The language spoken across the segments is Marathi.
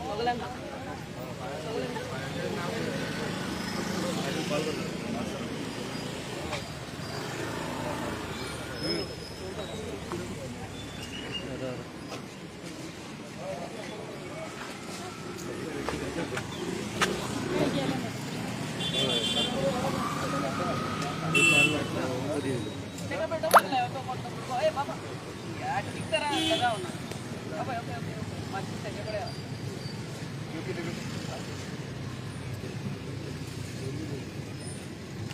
మొగలంగా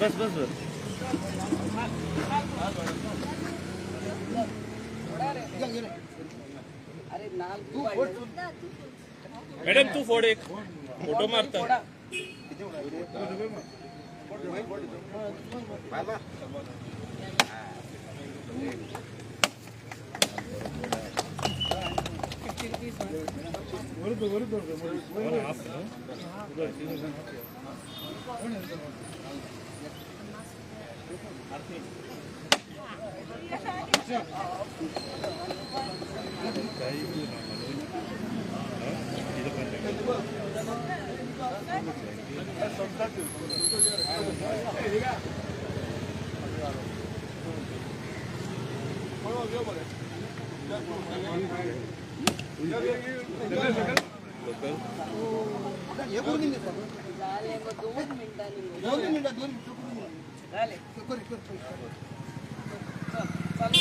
बस बस बस मॅडम तू फोड एक. फोटो मारता. दोन मिनिटांनी दोन मिनिटं दोन मिनिटं देवाक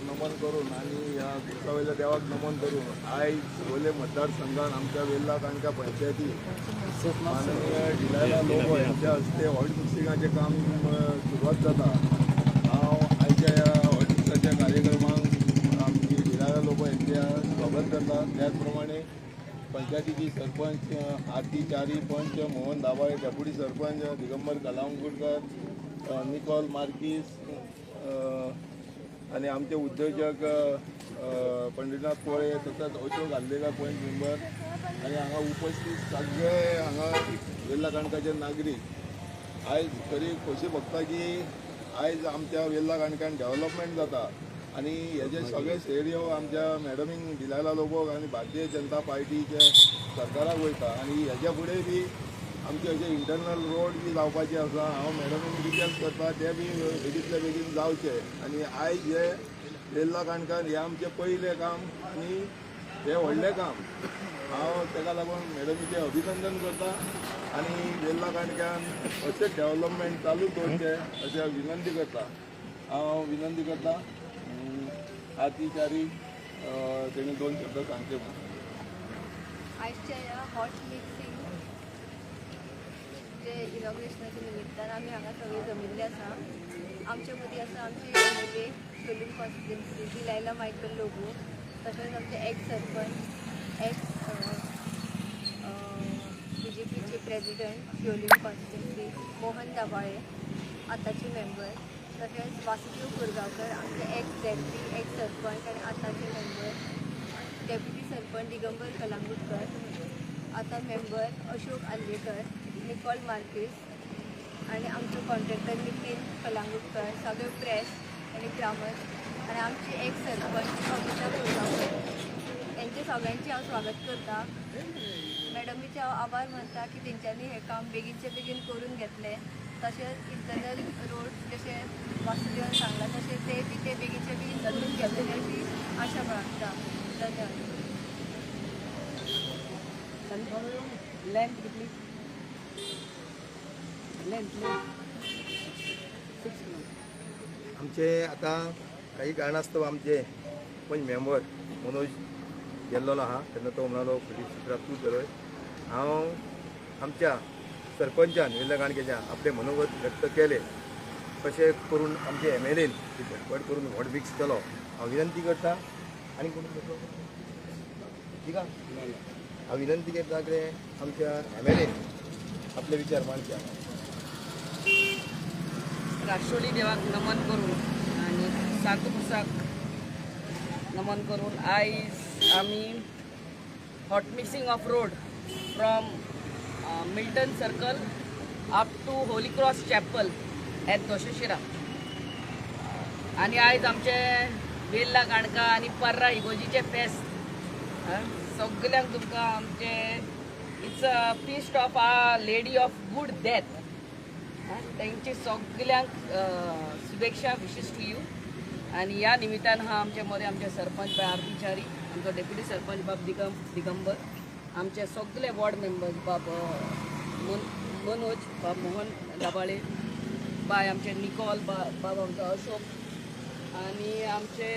नमन करून आणि या दिवसावेल्या देवाक नमन करून आयज गोले मतदारसंघात आमच्या वेल्ला तांकां पंचायती माननीय डिलायला लोक यांच्या हस्ते हॉट मिक्सिंगाचें काम सुरवात जाता हांव आयच्या ह्या हॉट मिक्साच्या कार्यक्रमाक आमची डिलायला लोक यांच्या स्वागत करता त्याच प्रमाणे पंचायतीची सरपंच आरती चारी पंच मोहन दाबाळे डेप्युटी सरपंच दिगंबर कलांगुटकर निकोल मार्कीस आणि आमचे उद्योजक पंडितनाथ पंढरीनाथ कोळे तसंच अशोक आल्लेकर पॉईंट मेंबर आणि हांगा उपस्थित सगळे हांगा वेल्ला काणकाचे नागरीक. आयज खरी खोशी भोगता की आयज आमच्या वेल्ला काणकान डेव्हलपमेंट जाता. आणि हेजे सगळे श्रेय आमच्या मॅडमींक दिलायला लोक आणि भारतीय जनता पार्टीचे सरकाराक वयता. आणि हेज्या फुडें बी आमचे अशे इंटरनल रोड बी जावपाचे आसा हांव मॅडमीन रिक्वेस्ट करता ते बी बेगींतले बेगीन जावचे. आनी आयज हे वेल्ला काणकान हे आमचें पयलें काम आनी हे व्हडलें काम. हांव ताका लागून मॅडमीचें अभिनंदन करता. आनी वेल्ला काणक्यान अशें डेवलपमेंट चालू दवरचें अशें विनंती करता. हांव विनंती करता हाती चारी तेणी दोन शब्द सांगचे म्हणून. आयच्या हॉट जे इनॉग्रेशनाच्या निमित्तान आमी हांगा सगळे जमिल्ले आसा आमचे मदीं आसा आमचे म्हणजे एम एल ए सोलून कॉन्स्टिट्युन्सी दिलायला मायकल लोगू तशेंच आमचे x sarpanch x B J पीचे प्रेजिडंट शिवलिंग कॉन्स्टिट्युन्सी मोहन दाबाळे आताचे मेंबर तशेंच वासुदेव कोरगांवकर आमचे एक्स डेप्युटी एक्स सरपंच आनी आताचे मेंबर डेप्युटी सरपंच दिगंबर कलांगुटकर आता member Ashok Allekar Nicole Marques आणि आमचो कॉन्ट्रॅक्टर नितीन कलांगुटकर सगळे प्रेस आणि ग्रामर आणि आमची एक सरपंच कविता कोलगावकर यांचे सगळ्यांचे हांव स्वागत करता मॅडमीचे हांव आभार मानता की तेंच्यांनी हें काम बेगीनचे बेगीन करून घेतलें तशेंच इंटरनल रोड जशे वासुदेवन सांगला तशें ते बी ते बेगीनचे बेगीन करून घेतले अशी आशा बाळगता धन्यवाद. लँड आमचे आता काही कारणास्तव आमचे पंच मेंबर मनोज गेल्लो आहा तेन्ना तो म्हणालो फुडली सुत्रां तूं चलय हांव आमच्या सरपंचान वेल्ल्या गाणकेच्या आपले मनोगत व्यक्त केले. तशें करून आमचे एम एल एन धडपड करून व्हड विक्स केलो. हांव विनंती करता आनी कोण ठीक आहे? हांव विनंती करता की आमच्या एम एल एन आपले विचार मांडचे राष्ट्रोली देवाक नमन करून आणि सातपुसाक नमन करून आयज आमी hot mixing of road from Milton circle up to Holy Cross chapel at Doshashira आणि आयज आमचे वेल्ला काणका आणि पर्रा इगोजीचे फेस्त सगळ्यांक सगल्यांक तुमकां आमचे it's a feast of a Lady of Good Death तेंची सगल्यांक शुभेच्छा विशेष टू यू आणि या निमित्तान हा आमचे मरे आमचे सरपंच बाय आरतीचारी आमचो डेप्युटी सरपंच बाब दिगम दिगंबर आमचे सगळे वॉर्ड मेंबर्स बाब मन मनोज बाब मोहन दाबाळे बाय आमचे निकॉल बा बाब आमचो अशोक आणि आमचे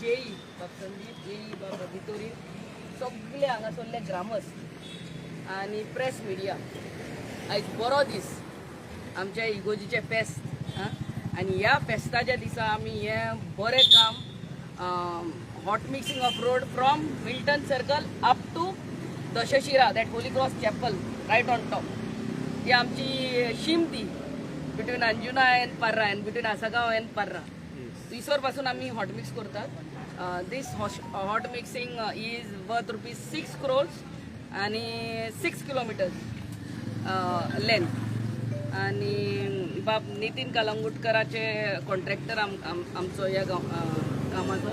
जेई बाब संदीप जेई बाब भितोरी सगळे हांगासरले ग्रामस्थ आणि प्रेस मिडिया आयज बरो दीस आमच्या इगोजीचे फेस्त आं? आणि ह्या फेस्ताच्या दिसा आमी हें बरें काम hot mixing of road from Milton circle up to Doshashira that Holy Cross chapel right on top ही आमची शीम ती between Anjuna and Parra and between Assagao and Parra थंयसरपासून आमी हॉट मिक्स करतात. This hot mixing is worth rupees six crores आणि सिक्स किलोमिटर्स लेंथ आणि बाब नितीन कलंगुटकराचे कॉन्ट्रॅक्टर आम आमचो ह्या गांव कामाचो.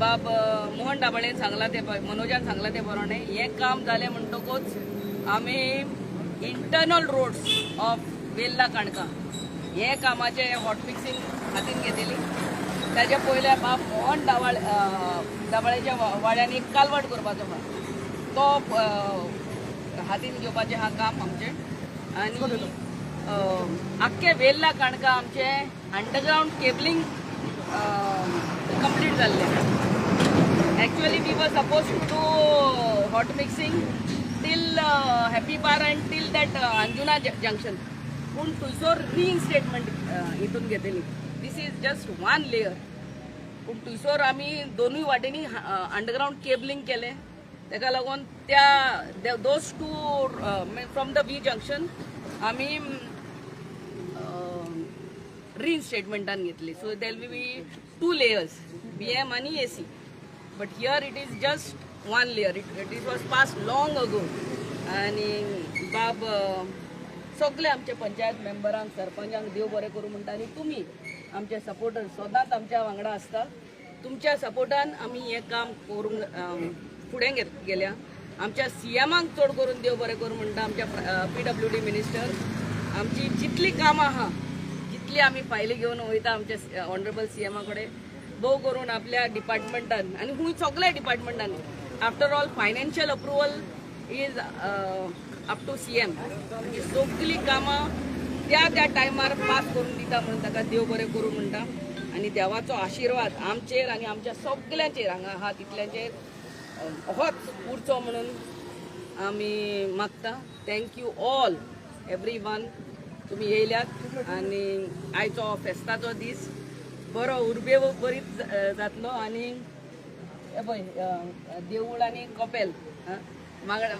बाब मोहन डाबळेन सांगला ते मनोजान सांगला ते प्रमाणे हें काम जालें म्हणटकूच आमी इंटरनल रोड्स ऑफ वेल्ला काणका. हे कामाचे हॉट फिक्सिंग हातीन घेतिली ताच्या पयले बाब मोहन दावाळ दाबाळेच्या वाड्यांनी एक कालवट करपाचो हा तो हातीन घेवपाचें हा काम आमचें. आनी अं, आख्खे वेल्ला काणका आमचे अंडरग्रावंड केबलिंग कंप्लीट जाल्लें actually we were suppose to hot hot till till bar Happy till that Anjuna junction uh, Anjuna J- junction. Reinstatement हितून घेतली this is just one layer पूण थंयसर आमी दोनूय वाटेनी अंडरग्रावंड केबलिंग केलें. ताका लागून त्या those two from the V junction आमी रिइन्स्टेटमेंटान घेतली. So there'll we be two layers B M आनी A C but here it is just one layer it it is was pass long ago आनी बाब सगळे आमचे पंचायत मेंबरांक सरपंचांक देव बरें करूं म्हणटा आनी तुमी आमचे सपोर्टर सदांच आमच्या वांगडा आसता तुमच्या सपोर्टान आमी हें काम करूंक फुडें गेल्या. आमच्या सी एमांक चड करून देव बरें करूं म्हणटा आमच्या पी डब्ल्यू डी मिनिस्टर आमची जितली कामां आहा इतली आमी फायली घेवन वयता आमच्या ऑनरेबल सी एमा कडेन भोव करून आपल्या डिपार्टमेंटान आनी खूप सगळ्या डिपार्टमेंटांनी after all financial approval is up to CM म्हणजे सगळी कामां त्या त्या टायमार पास करून दिता म्हणून ताका देव बरें करूं म्हणटा आनी देवाचो आशिर्वाद आमचेर आनी आमच्या सगळ्यांचेर. हांगा आहा तितल्यांचेर होच उरचो म्हणून आमी मागता. थँक्यू ऑल एवरी वन तुमी येयल्यात आनी आयचो फेस्ताचो दीस बरो उर्बे बरीच जातलो आनी पळय देवूळ आनी कपेल मागड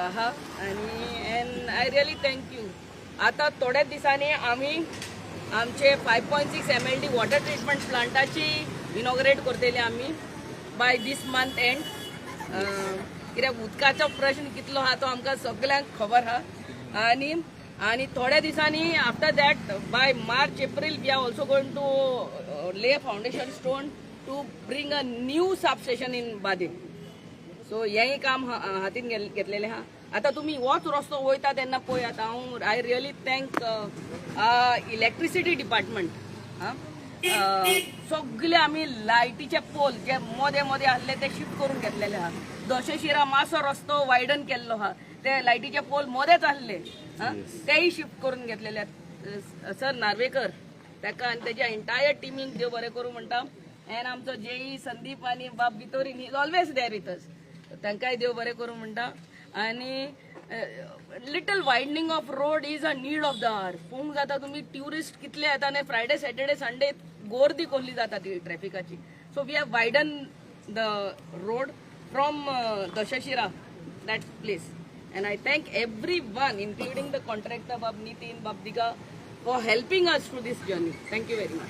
आहा आनी एन आय रियली थँक्यू आतां थोड्या दिसांनी आमी आमचे five point six M L D water treatment प्लांटाची inaugurate करतली आमी बाय दीस मंथ एंड कित्याक उदकाचो प्रश्न कितलो आहा तो आमकां सगल्यांक खबर आहा आनी आणि थोड्या दिवसांनी after that by March April we are also going to lay foundation stone to bring a new substation in Badem so हेंय काम हातीन घेल- घेतलेलें हा. आता तुम्ही होच रस्तो वयता तेन्ना पळयात हांव I really thank electricity department सगळे आमी लायटीचे पोल जे मोदे मोदे आहले ते शिफ्ट करून घेतलेले आहा दशे शिरा मातसो रस्तो वायडन केल्लो आहा ते लायटीचे पोल मोदेच आहले हा? तेय शिफ्ट करून घेतलेले. सर नार्वेकर ताका आनी तेज्या एंटायर टिमीक देव बरें करूं म्हणटा एन आमचो जेई संदीप आनी बाब भितोरीन is always there with us तांकांय देव बरें करूं म्हणटा आनी little widening of road is a need of the hour पळोवंक जाता तुमी ट्युरिस्ट कितले येता आनी फ्रायडे सॅटर्डे संडे गर्दी कसली जाता ती ट्रॅफिकाची so we have widen the road from Doshashira that place And I thank everyone, including the the contractor बाब नितीन बाब Diga for helping us to this journey thank you very much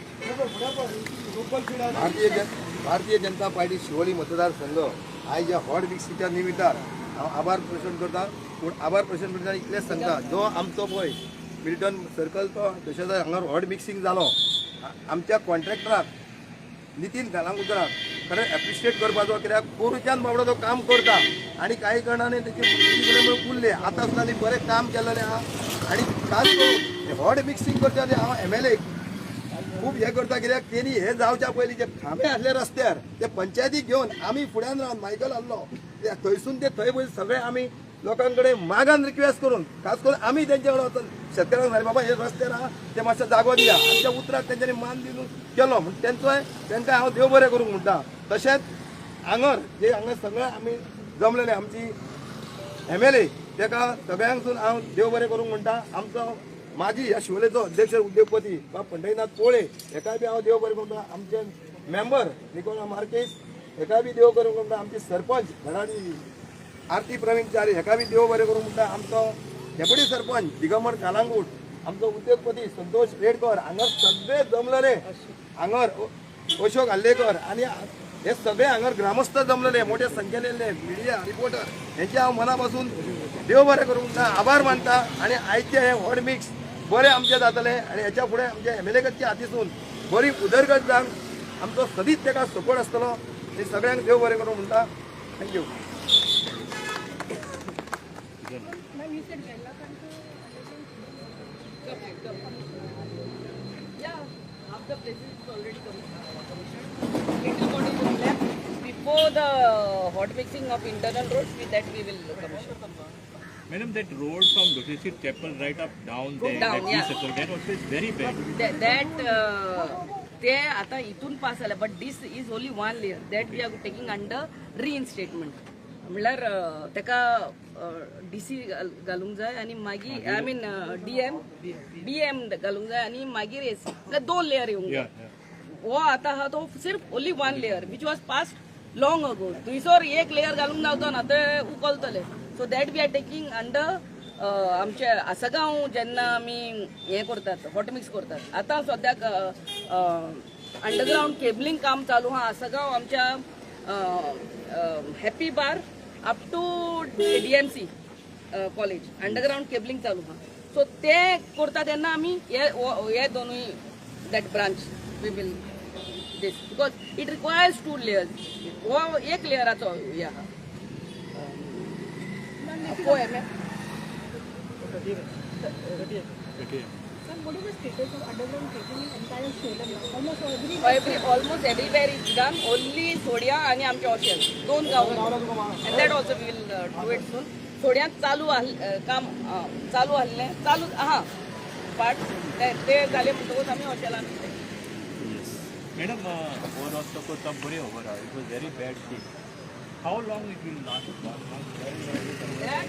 Bharatiya Jan Bharatiya Janata party Siolim मतदारसंघ आयज ह्या हॉट मिक्सीच्या निमित्तान हांव आभार प्रसन्न करता. पूण आभार प्रसन्न करता इतलेंच सांगता जो आमचो पळय मिल्टन सर्कल तो तशेंच हांगा हॉट मिक्सिंग जालो आमच्या कॉन्ट्रॅक्टराक नितीन गालांगुकराक खरें एप्रिशिएट करपाचो कित्याक गोरुच्यान बाबडो तो काम करता. आनी काही कारणांनी तेचे म्हणून उरले आतां सुद्दां न्ही बरें काम केल्लें आहा आनी खास करून हॉट मिक्सिंग करता तें हांव एम एल ए खूप हे करता कित्याक तेणी हे जावच्या पयलीं जे खांबे आसले रस्त्यार ते पंचायतीक घेवन आमी फुड्यान रावन मायकल आहलो थंयसून ते थंय पयलीं सगळे आमी लोकांकडे मागान रिक्वेस्ट करून खास करून आमी तेंचे कडेन वचून शेतकऱ्यांक सांगले बाबा हे रस्त्यार आहा ते मातशें जागो दिया. आमच्या उतराक तेंच्यांनी मान दिवन केलो. म्हण तेंचोय तेंकां हांव देव बरें करूंक म्हणटा तशेंच आंगर जे हांगा सगळं आमी जमलेले आमची एम एल ए तेका सगळ्यांकसून हांव देव बरें करूंक म्हणटा आमचो माजी ह्या शिवलेचो अध्यक्ष उद्योगपती बाब पंढरीनाथ पोळे हेकाय बी हांव देव बरें करूं म्हणटा आमचे मेंबर निकोला मार्केस हेकाय बी देव करूंक म्हणटा आमचे सरपंच घराडी आरती प्रवीण चारी हेका बी देव बरें करूंक म्हणटा आमचो डेप्युटी सरपंच दिगंबर कालांगूट आमचो उद्योगपती संतोष रेडकर हांगा सगळे जमलेले. हांगर अशोक हल्लेकर आनी हे सगळे हांगा ग्रामस्थ जमलेले मोठ्या संख्येने येयल्ले मिडिया रिपोर्टर यांचे हांव मना पासून देव बरें करूंक म्हणटा आभार मानता आनी आयचे हे व्हड मिक्स बरें आमचे जातले आनी हेच्या फुडें आमचे एम एल एच्या हातीसून बरी उदरगत जावंक आमचो सदीच ताका सपोर्ट आसतलो आनी सगळ्यांक देव बरें करूंक म्हणटा thank you Yeah, half the places is already coming. Before the hot mixing of internal roads, with that we will commission. Madam, that road from Dosheshi Chapel right up down there, Down, that yeah. circle, that also is very bad. That, that uh, ते आता इथून पास झालं but this is only one layer that we are taking under reinstatement म्हणल्यार अं, तेका डी सी घालूंक जाय आनी मागीर I mean D M B M घालूंक जाय आनी मागीर एस दोन लेयर येवंक जाय. हो आता हा तो सिर्फ only one layer which was past long ago थंयसर एक लेयर घालूंक गावतो ना ते उकलतले so that we are taking under आमचे आसगांव जेन्ना आमी हें करतात हॉट मिक्स करतात. आतां सद्याक अंडरग्रावंड केबलिंग काम चालू आहा आसगांव आमच्या Happy bar up to DMC college underground cabling चालू आहा सो ते करता तेन्ना आमी हे हे दोनूय that branch we will this because it requires two layers. हो एक लेयराचो या. Poem almost everywhere is done only Sodiem आणि आमचे ऑशियल दोन गाव. That also we will do it soon सोड्यात चालू आह काम चालू आहले चालू हा. पार्ट ते झाले म्हणटकूच आमी ऑशियलान Yes. Madam, uh, overall, suppose some body overall, it was very bad thing. How long it will last? One month, very long, That,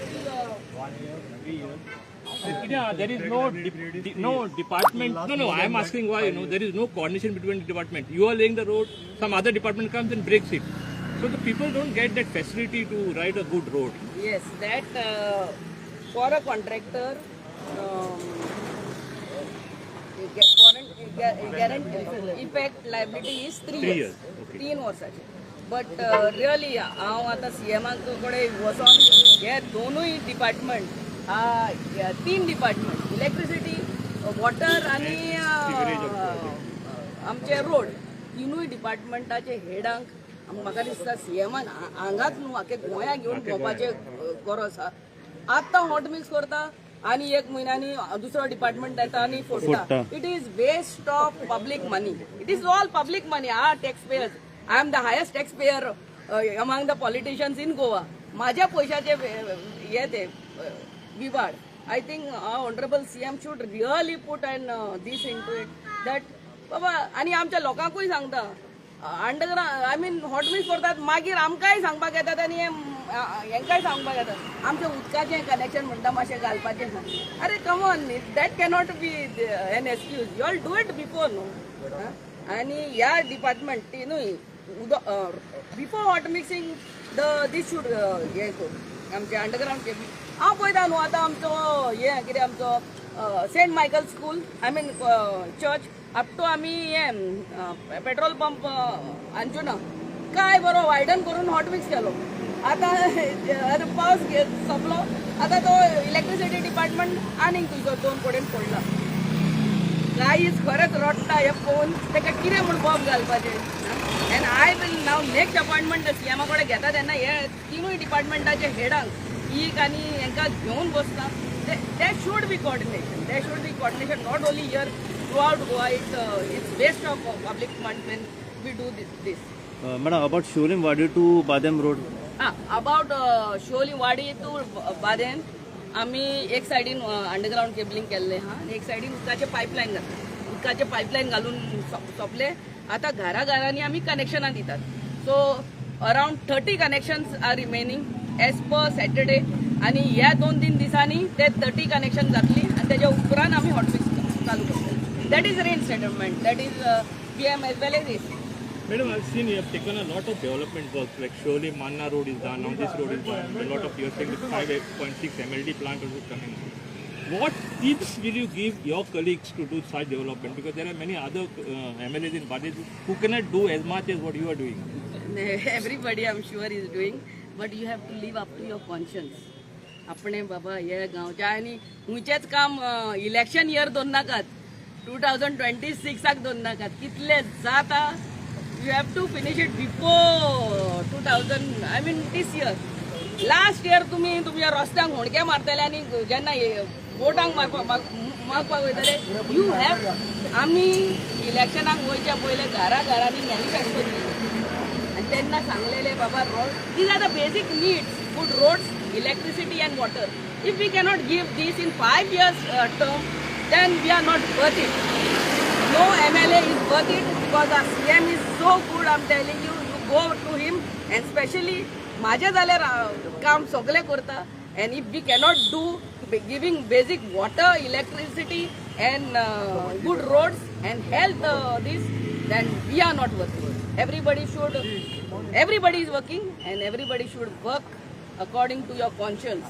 one year, three years? Yeah, there is no de- de- no department. No, no. I am asking why. You know, there is no coordination between the department. You are laying the road, some other department comes and breaks it. So the people don't get that facility to ride a good road. Yes, that uh, for a contractor, um, gu- three, Three years. years, okay. तीन वर्साचे बट रियली हांव आतां सी एमाक कडेन वचोन हे दोनूय डिपार्टमेंट तीन डिपार्टमेंट इलेक्ट्रिसिटी वॉटर आणि अं, आमचे रोड तिनूय डिपार्टमेंटाचे हेडांक म्हाका दिसता सीएमान हांगाच न्हू आखे गोंया घेवन भोंवपाचे गरज आसा आतां हॉट मिक्स करता आनी एक म्हयन्यानी दुसरो डिपार्टमेंट येता आनी फोडटा it is waste of public money it is all public money our tax payers I am the highest tax payer among the politicians in Goa माझ्या पैशाचे हे ते विवाड I think honourable CM should really put and this into it that बाबा आणि आमच्या लोकांकूय सांगता. Underground I mean hot mix करतात. मागीर आमकांय सांगपाक येतात आनी हें- आ- हेंकाय सांगपाक येतात आमचें उदकाचें कनेक्शन म्हणटा मातशें घालपाचें अरे come on that cannot be an excuse you all do it before न्हू आनी ह्या डिपार्टमेंट तिनूय उदक before hot mixing the this should हे कर आमचे अंडरग्राउंड केबल हांव पळयता न्हू आतां आमचो हे कितें आमचो Saint Michael school I mean church up to आमी हे पेट्रोल पंप अंजुना काय बरो वायडन करून हॉट मिक्स केलो. आतां आतां पावस घेत सोंपलो. आतां तो इलेक्ट्रिसिटी डिपार्टमेंट आनीक तुजो दोन कडेन पडला गाईज खरंच रडटा हे फोन. ताका कितें म्हूण बॉब घालपाचें and I will now next appointment सीएमा कडेन घेता तेन्ना हे तिनूय डिपार्टमेंटाच्या हेडांक ईक आनी हांकां घेवन बसता ते शूड बी कॉर्डिनेशन ते should be coordination not only here throughout Goa it's it's waste of public fund when we do this this madam about about Wadi to Badem road हां about uh, Sholay Wadi to बादेन आमी एक सायडीन अंडरग्राऊंड केबलिंग केल्लें हा. आनी एक सायडीन उदकाचें पायपलायन घातले. उदकाचें पायपलायन घालून सोप- सोंपलें. आतां घरा घरांनी आमी कनेक्शनां दितात so around thirty connections are remaining as per Saturday आनी ह्या दोन तीन दिसांनी ते थर्टी कनेक्शन जातली आनी तेज्या उपरांत आमी हॉटफिक्स चालू करतले that is rain settlement that is P M as well as S Madam, I've seen you have taken a lot of development work, like surely Manna Road is done, now this road is done, a lot of you're saying the 5.6 MLD plant is coming. What tips will you give your colleagues to do such development? Because there are many other uh, MLAs in Bhadesh who cannot do as much as what you are doing. everybody I'm sure is doing but you have to live up to your conscience आपणे बाबा हे गावच्या आणि हुंयचेच काम इलेक्शन इयर दोन नाकात टू थावजंड ट्वेंटी सिक्साक दोन नाकात कितले जाता you have to finish it before two thousand I mean this year last year तुमी तुमच्या रस्त्यांक होणक्या मारतले आनी जेन्ना वोटांक मागपाक मागपाक वयतले यू हॅव आमी इलेक्शनाक वयच्या पयले घरा घरांनी मॅनिफेस्ट करतली आणि त्यांना सांगलेले बाबा road these are the basic needs good roads electricity and water if we cannot give this in five years term then we are not worth it no MLA is worth it because our CM is so good. I'm telling you, you go to him and especially माझे जाल्यार काम सगळे करता and if we cannot do b- giving basic water, electricity and uh, good roads and health uh, this, then we are not working. Everybody should, everybody is working and everybody should work according to your conscience.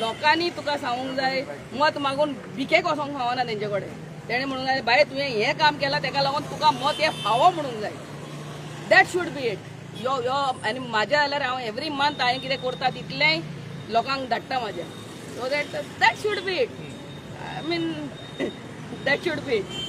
लोकांनी तुका सांगूंक जाय मत मागून भिकेक वचोंक फावना तेंचे कडेन तेणे म्हणून जाय बाय तुवें हें काम केलां तेका लागून तुका मत हें फावो म्हणूंक जाय दॅट शूड बी इट यो यो आनी म्हाज्या जाल्यार हांव एवरी मंथ हांवें कितें करता तितलेंय लोकांक धाडटा म्हाज्या so that that should be it I mean that should be it